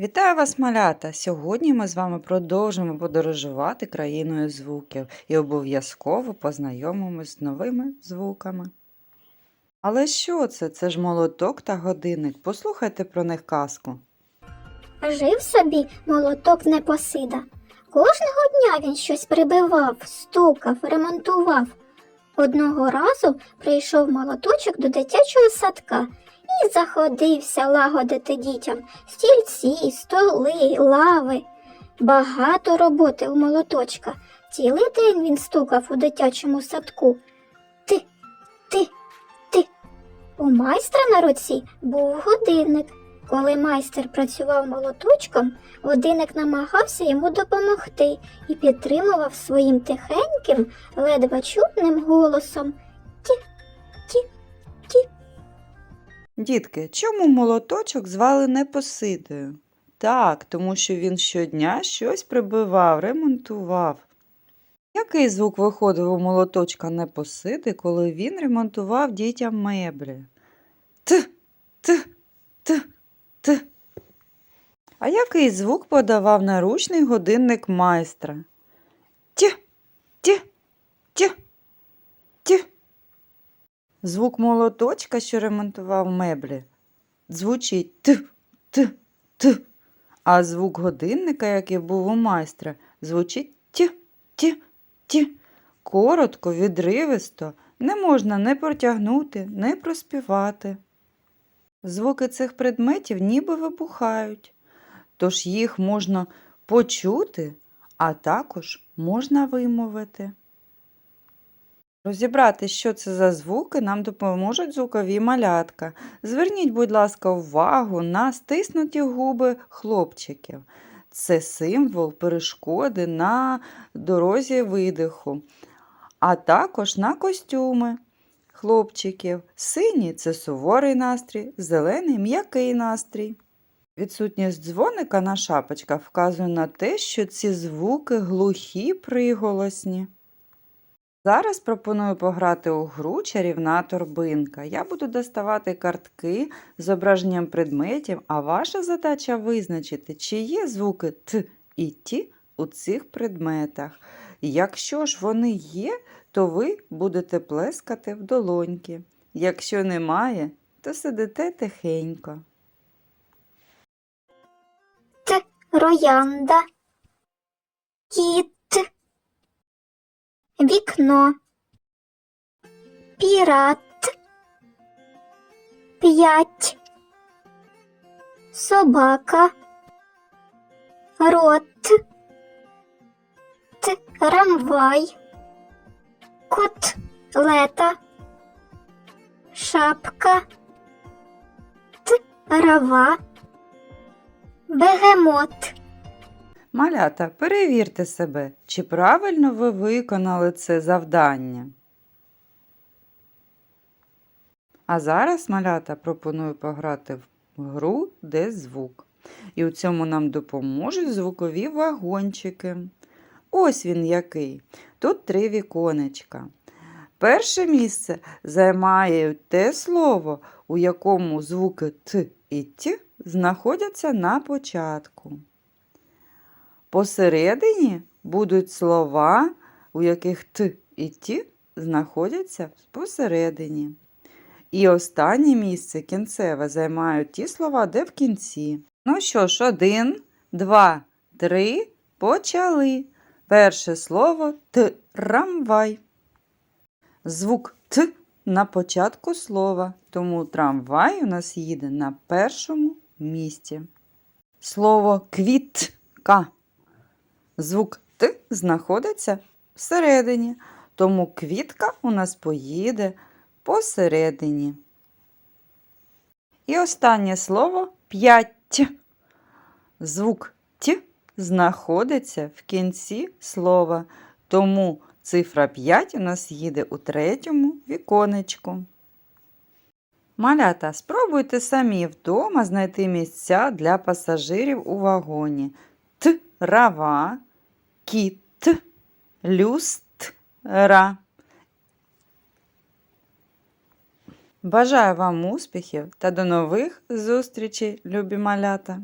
Вітаю вас, малята! Сьогодні ми з вами продовжимо подорожувати країною звуків і обов'язково познайомимось з новими звуками. Але що це? Це ж молоток та годинник. Послухайте про них казку. Жив собі молоток Непосида. Кожного дня він щось прибивав, стукав, ремонтував. Одного разу прийшов молоточок до дитячого садка і заходився лагодити дітям стільці, столи, лави. Багато роботи у молоточка. Цілий день він стукав у дитячому садку. Ти, ти, ти. У майстра на руці був годинник. Коли майстер працював молоточком, годинник намагався йому допомогти і підтримував своїм тихеньким, ледве чутним голосом. Ті, ті, ті. Дітки, чому молоточок звали Непосидою? Так, тому що він щодня щось прибивав, ремонтував. Який звук виходив у молоточка Непосиди, коли він ремонтував дітям меблі? Т, т, т. А який звук подавав наручний годинник майстра? Ті, ті, ті, ті. Звук молоточка, що ремонтував меблі, звучить т, т, т. А звук годинника, який був у майстра, звучить ті, ті, ті. Коротко, відривисто, не можна не протягнути, не проспівати. Звуки цих предметів ніби вибухають, тож їх можна почути, а також можна вимовити. Розібрати, що це за звуки, нам допоможуть звукові малятка. Зверніть, будь ласка, увагу на стиснуті губи хлопчиків. Це символ перешкоди на дорозі видиху, а також на костюми хлопчиків. Синій це суворий настрій, зелений м'який настрій. Відсутність дзвоника на шапочках вказує на те, що ці звуки глухі приголосні. Зараз пропоную пограти у гру чарівна торбинка. Я буду доставати картки з зображенням предметів, а ваша задача визначити, чи є звуки Т і Ті у цих предметах. Якщо ж вони є, то ви будете плескати в долоньки. Якщо немає, то сидите тихенько. Роянда. Кіт. Вікно. Пірат. П'ять. Собака. Рот. Трамвай. Котлета. Шапка. Трава. Бегемот. Малята, перевірте себе, чи правильно ви виконали це завдання. А зараз, малята, пропоную пограти в гру де звук. І у цьому нам допоможуть звукові вагончики. Ось він який. Тут три віконечка. Перше місце займає те слово, у якому звуки Т і Т знаходяться на початку. Посередині будуть слова, у яких Т і Т знаходяться посередині. І останнє місце кінцеве займають ті слова, де в кінці. Ну що ж, один, два, три, почали. Перше слово трамвай. Звук Т на початку слова, тому трамвай у нас їде на першому місці. Слово квітка. Звук Т знаходиться всередині, тому квітка у нас поїде посередині. І останнє слово п'ять. Звук Т знаходиться в кінці слова, тому цифра 5 у нас їде у третьому віконечку. Малята, спробуйте самі вдома знайти місця для пасажирів у вагоні. Трава, кіт, люстра. Бажаю вам успіхів та до нових зустрічей, любі малята!